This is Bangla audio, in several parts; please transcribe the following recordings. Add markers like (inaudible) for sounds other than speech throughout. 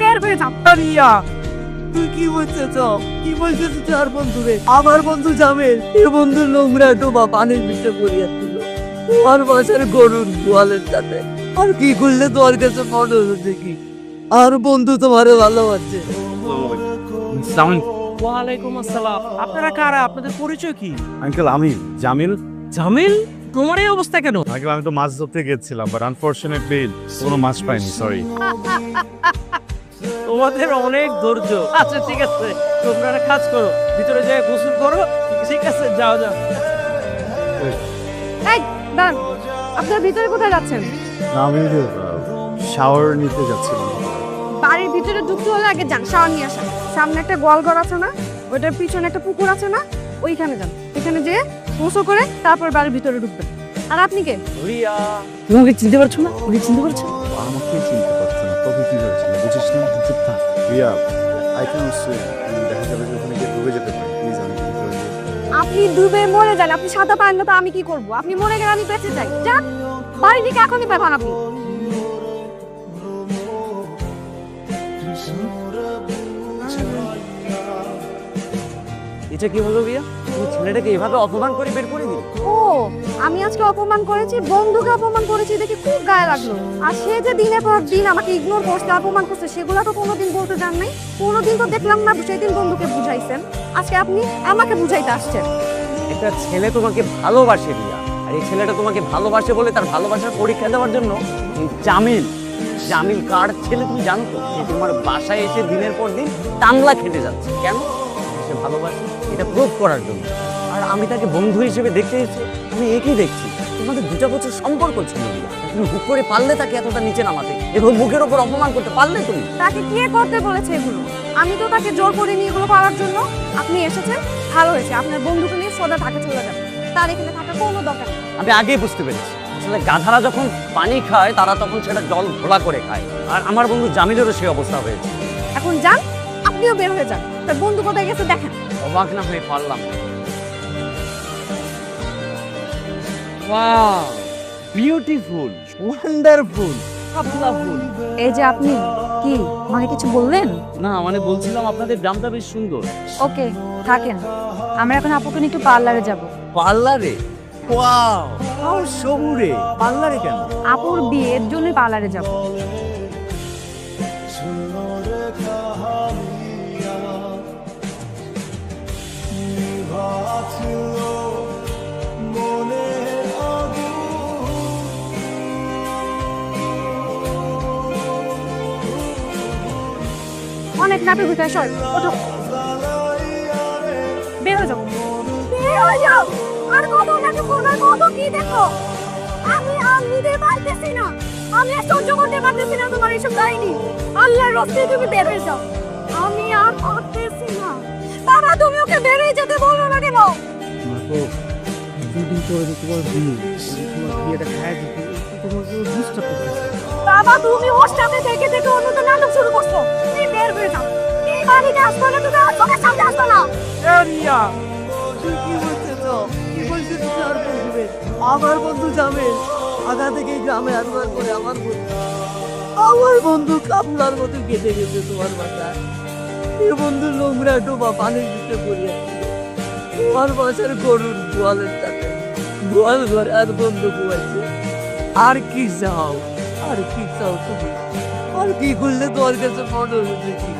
বের হয়ে যাও রিয়া তুই কি বলছিস কি বলছিস তুই আর বন্ধু রে আমার বন্ধু জামেল এ বন্ধু নোংরা ডোবা পানির ভিতরে পড়িয়াছিল আর বাসার গরুর গোয়ালের সাথে। আর কি করলে তোর কাছে মনে হলো দেখি? আর বন্ধু তোমারে ভালোবাসছে ওয়ালাইকুম আসসালাম। আপনারা কারা? আপনাদের পরিচয় কি? আঙ্কেল আমি জামিল। জামিল তোমার এই অবস্থা কেন? আঙ্কেল আমি তো মাছ ধরতে গেছিলাম বাট আনফরচুনেটলি কোনো মাছ পাইনি সরি (laughs) তোমাদের অনেক ধৈর্য। আচ্ছা ঠিক আছে। তোমরা একটা কাজ করো ভিতরে যাই গোসল করো। ঠিক আছে যাও যাও। এই দাঁড়ান। আপনারা ভিতরে কোথায় যাচ্ছেন? আমি শাওয়ার নিতে যাচ্ছিলাম। বাড়ির ভিতরে ঢুকতে হলে আগে যান শাওয়ার নিয়ে আসেন। সামনে একটা গোয়ালঘর আছে না? ওইটার পিছনে একটা পুকুর আছে না? ওইখানে যান। এখানে যেয়ে গোসল করে তারপর বাড়ির ভিতরে ঢুকবেন। আর আপনি কে? রিয়া। তুমি ওকে চিনতে পারছ না? ওকে চিনতে পারছ আমাকে চিনতে না। তোকে কি হয়েছিল বুঝিস না? চুপ থাক রিয়া আই ক্যান সুইম দেখা যাবে যে ওখানে গিয়ে ডুবে যেতে পারি। প্লিজ আমি আপনি ডুবে মরে যান। আপনি সাঁতার পারেন না তো আমি কি করব? আপনি মরে গেলে আমি বেঁচে যাই। যান বাড়ি থেকে এখনই পাবেন আপনি। এটা কি হলো রিয়া তুমি ছেলেটাকে এভাবে অপমান করে বের করে দিলে? ও আমি আজকে অপমান করেছি বন্ধুকে অপমান করেছি দেখে খুব গায়ে লাগল। আর সে যে দিনের পর দিন আমাকে ইগনোর করছে অপমান করছে সেগুলো তো কোনোদিন বলতে যান নাই। কোনোদিন তো দেখলাম না সেদিন বন্ধুকে বুঝাইছেন। আজকে আপনি আমাকে বুঝাইতে আসছেন। একটা ছেলে তোমাকে ভালোবাসে রিয়া। আর এই ছেলেটা তোমাকে ভালোবাসে বলে তার ভালোবাসার পরীক্ষা দেওয়ার জন্য এই জামিল জামিল কার ছেলে তুমি জানো তো? সে তোমার বাসায় এসে দিনের পর দিন টাংলা খেতে যাচ্ছে। কেন? সে ভালোবাসে এটা প্রুভ করার জন্য। আর আমি তাকে বন্ধু হিসেবে দেখতে এসেছি আমি একই দেখছি। তোমাদের দুটা বছর সম্পর্ক ছিল তুমি হুক করে পারলে তাকে এতটা নিচে নামাতে এবং মুখের ওপর অপমান করতে পারলে তুমি? তাকে কে করতে বলেছে এগুলো? আমি তো তাকে জোর করিনি এগুলো করার জন্য। আপনি এসেছেন ভালো হয়েছে। আপনার বন্ধুকে নিয়ে সোজা ঢাকা চলে যাবেন তার এখানে থাকার কোনো দরকার নেই। আমি আগেই বুঝতে পেরেছি। আসলে গাধারা যখন পানি খায় তারা তখন সেটা জল ঘোলা করে খায়। আর আমার বন্ধু জামিলেরও সেই অবস্থা হয়েছে। এখন যান আপনিও বের হয়ে যান। তার বন্ধু কোথায় গেছে দেখেন। অবাক না হয়ে পারলাম। ওয়াও বিউটিফুল ওয়ান্ডারফুল ফুল এই যে আপনি কি আমাকে কিছু বললেন? না মানে বলছিলাম আপনাদের গ্রামটা বেশ সুন্দর। ওকে থাকেন। আমরা এখন আপুকে নিয়ে একটু পার্লারে যাব। পার্লারে? ওয়াও হাউ সবুরে পার্লারে কেন? আপুর বিয়ের জন্য পার্লারে যাব। অনেক নাটক হইতে সর। ওঠো। বের হয়ে যাও। বের হয়ে যাও। আর কত নাটক করবে কত কি দেখো? আমি আর নিতে পারতেছি না। আমি আর সহ্য করতে পারতেছি না তোমার এসব কাহিনী। আল্লাহর রস্তে তুমি বের হয়ে যাও। আমি আর পারতেছি না। বাবা তুমি ওকে বের হয়ে যেতে বলো না কেন? দুদিন পরে তো তোমার বিয়ে তোমার বিয়েটা খায় তোমাকে ডিস্টার্ব করতেছে বাবা তুমি ওর সাথে থেকে তো নাটক শুরু করছ। তুমি বের হয়ে যাও। এই বাড়িতে তুমি আর চোখের সামনে আসবে না। রিয়া তুই কি বলছিস কি বলছিস তুই আর আমার বন্ধু জামেল আগা থেকে গ্রামে আসবার করে আমার বন্ধু। আমার বন্ধু কামলার মতো কেটে গেছে তোমার বাসায়। এ বন্ধু নোংরা ডোবা পানির ভিতরে পড়িয়াছিল তোমার বাসার গরুর গোয়ালের সাথে গোয়াল ঘরে আর বন্ধু ঘুমাইছে। আর কি চাও আর কি চাও তুমি? আর কি করলে তোমার কাছে মনে হলো দেখি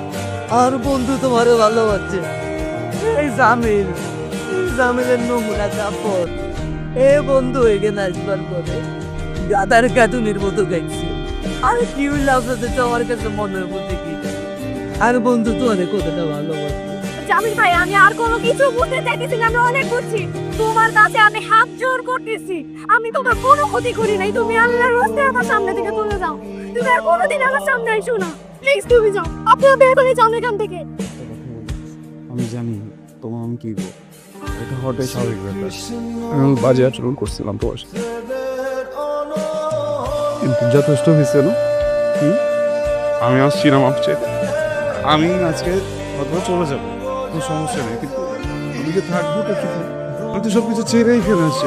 আর বন্ধু তোমারে ভালোবাসছে এই জামিল, এই জামিলের নোংরা কাপড়। এ বন্ধু এখানে আসবার পরে গাদার কাতুনির মতো গাইছে। আর কি হইলে আপনাদের তো আমার কাছে মনে হব কি? আর বন্ধু তো অনেক কতটা ভালোবাসে। জামিল ভাই আমি আর কোনো কিছু বুঝতে চাইতেছি না আমি অনেক বুঝছি তোমার কাছে আমি হাত জোর করতেছি। আমি তোমার কোনো ক্ষতি করি নাই তুমি আল্লাহর রাস্তায় আমার সামনে থেকে চলে যাও। তুমি আর কোনোদিন আমার সামনে আইসো না। প্লিজ তুমি যাও। আপনিও বের করে যান এখান থেকে। আমি জানি তোমার আমি কি বলব এটা হওয়াটাই স্বাভাবিক ব্যাপার। আমি বাজে আচরণ করছিলাম তোমার সাথে। কিন্তু যথেষ্ট হয়েছে না? হুম? আমি আসছিলাম আপচে আমি আজকে অথবা চলে যাব। কোনো সমস্যা নেই, কিন্তু আমি যে থাকব তো কি আমি তো সব কিছু ছেড়েই ফেলে আসছি।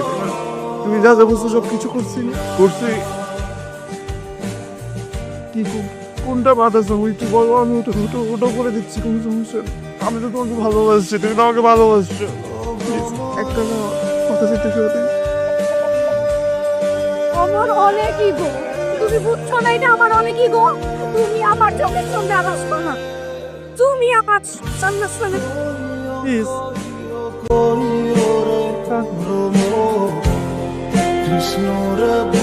তুমি যা যা বলছো সব কিছু করছি করছি। কি? কোনটা বাধা তুমি একটু বলো, আমি ওটা ওটা ওটা করে দিচ্ছি, কোনো সমস্যা আমি তো তোমাকে ভালোবাসছি, তুমি তো আমাকে ভালোবাসছো। একটা কথা করে দিই আমার অনেক ইগো তুমি বুঝছ না, এটা আমার অনেক ইগো তুমি আমার চোখের সঙ্গে আকাশ না। তুমি আমার সামনে সামনে প্লিজ কৃষ্ণ রবি